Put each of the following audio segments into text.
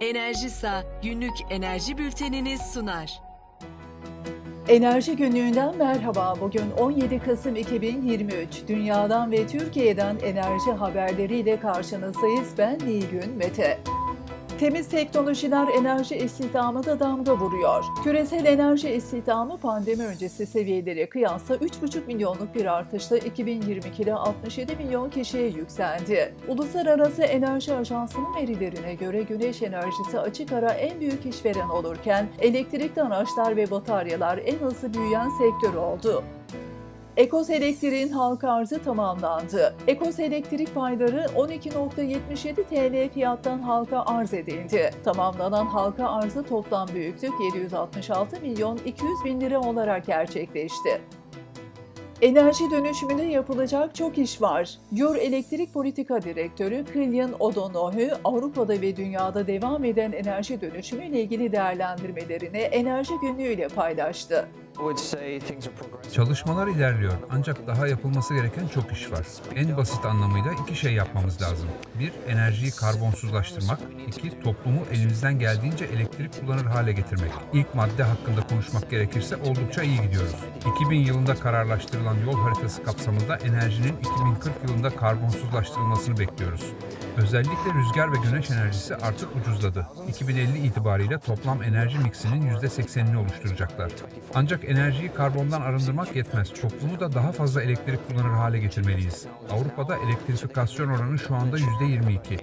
Enerjisa günlük enerji bülteniniz sunar. Enerji günlüğünden merhaba. Bugün 17 Kasım 2023. Dünyadan ve Türkiye'den enerji haberleriyle karşınızdayız. Ben Nilgün Mete. Temiz teknolojiler enerji istihdamına damga vuruyor. Küresel enerji istihdamı pandemi öncesi seviyelere kıyasla 3,5 milyonluk bir artışla 2022'de 67 milyon kişiye yükseldi. Uluslararası Enerji Ajansı'nın verilerine göre güneş enerjisi açık ara en büyük işveren olurken elektrikli araçlar ve bataryalar en hızlı büyüyen sektör oldu. Ekos Elektrik'in halka arzı tamamlandı. Ekos Elektrik payları 12.77 TL fiyattan halka arz edildi. Tamamlanan halka arzı toplam büyüklük 766 milyon 200 bin lira olarak gerçekleşti. Enerji dönüşümüne yapılacak çok iş var. Yor Elektrik Politika Direktörü Kilian O'Donoghue, Avrupa'da ve dünyada devam eden enerji dönüşümüyle ilgili değerlendirmelerini enerji günlüğüyle paylaştı. Çalışmalar ilerliyor ancak daha yapılması gereken çok iş var. En basit anlamıyla iki şey yapmamız lazım. Bir, enerjiyi karbonsuzlaştırmak. İki, toplumu elimizden geldiğince elektrik kullanır hale getirmek. İlk madde hakkında konuşmak gerekirse oldukça iyi gidiyoruz. 2000 yılında kararlaştırılan yol haritası kapsamında enerjinin 2040 yılında karbonsuzlaştırılmasını bekliyoruz. Özellikle rüzgar ve güneş enerjisi artık ucuzladı. 2050 itibariyle toplam enerji miksinin %80'ini oluşturacaklar. Ancak enerjiyi karbondan arındırmak yetmez. Toplumu da daha fazla elektrik kullanır hale getirmeliyiz. Avrupa'da elektrifikasyon oranı şu anda %22.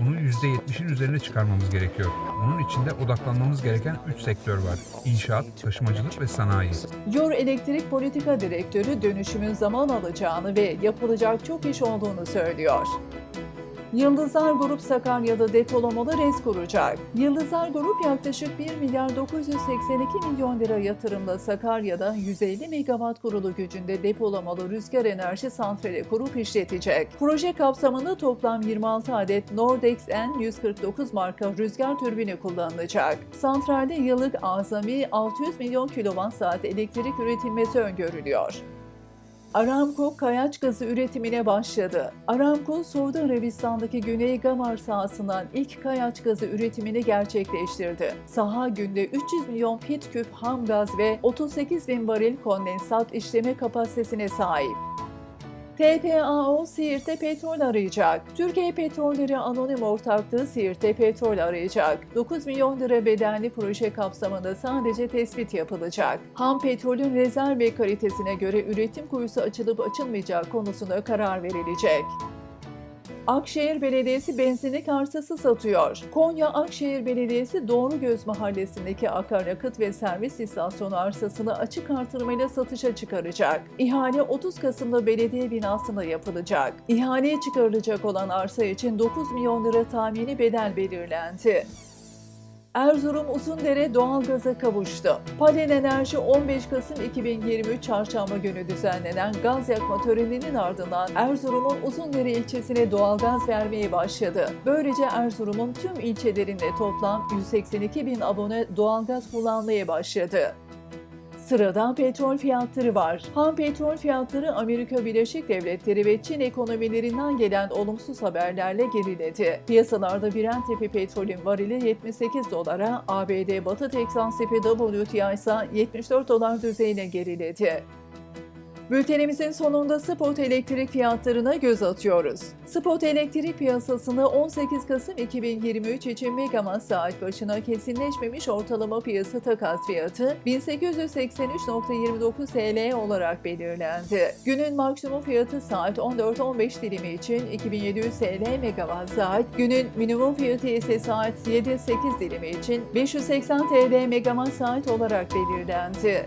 Bunu %70'in üzerine çıkarmamız gerekiyor. Bunun içinde odaklanmamız gereken 3 sektör var. İnşaat, taşımacılık ve sanayi. Yor Elektrik Politika Direktörü dönüşümün zaman alacağını ve yapılacak çok iş olduğunu söylüyor. Yıldızlar Grup Sakarya'da depolamalı res kuracak. Yıldızlar Grup yaklaşık 1 milyar 982 milyon lira yatırımla Sakarya'da 150 megawatt kurulu gücünde depolamalı rüzgar enerji santrali kurup işletecek. Proje kapsamında toplam 26 adet Nordex N149 marka rüzgar türbini kullanılacak. Santralde yıllık azami 600 milyon kilowatt saat elektrik üretilmesi öngörülüyor. Aramco kayaç gazı üretimine başladı. Aramco, Suudi Arabistan'daki Güney Gamar sahasından ilk kayaç gazı üretimini gerçekleştirdi. Saha günde 300 milyon fit küp ham gaz ve 38 bin varil kondensat işleme kapasitesine sahip. TPAO Siirt'te petrol arayacak. Türkiye Petrolleri Anonim Ortaklığı Siirt'te petrol arayacak. 9 milyon lira bedelli proje kapsamında sadece tespit yapılacak. Ham petrolün rezerv ve kalitesine göre üretim kuyusu açılıp açılmayacağı konusunda karar verilecek. Akşehir Belediyesi benzinlik arsası satıyor. Konya Akşehir Belediyesi Doğrugöz Mahallesi'ndeki akaryakıt ve servis istasyonu arsasını açık artırmayla satışa çıkaracak. İhale 30 Kasım'da belediye binasında yapılacak. İhaleye çıkarılacak olan arsa için 9 milyon lira tahmini bedel belirlendi. Erzurum Uzundere doğalgaza kavuştu. Palen Enerji 15 Kasım 2023 Çarşamba günü düzenlenen gaz yakma töreninin ardından Erzurum'un Uzundere ilçesine doğalgaz vermeye başladı. Böylece Erzurum'un tüm ilçelerinde toplam 182 bin abone doğalgaz kullanmaya başladı. Sırada petrol fiyatları var. Ham petrol fiyatları Amerika Birleşik Devletleri ve Çin ekonomilerinden gelen olumsuz haberlerle geriledi. Piyasalarda Brent tipi petrolün varili 78 dolara, ABD Batı Teksan tipi WTI ise 74 dolar düzeyine geriledi. Bültenimizin sonunda spot elektrik fiyatlarına göz atıyoruz. Spot elektrik piyasasında 18 Kasım 2023 için megawatt saat başına kesinleşmemiş ortalama piyasa takas fiyatı 1883.29 TL olarak belirlendi. Günün maksimum fiyatı saat 14-15 dilimi için 2700 TL megawatt saat, günün minimum fiyatı ise saat 7-8 dilimi için 580 TL megawatt saat olarak belirlendi.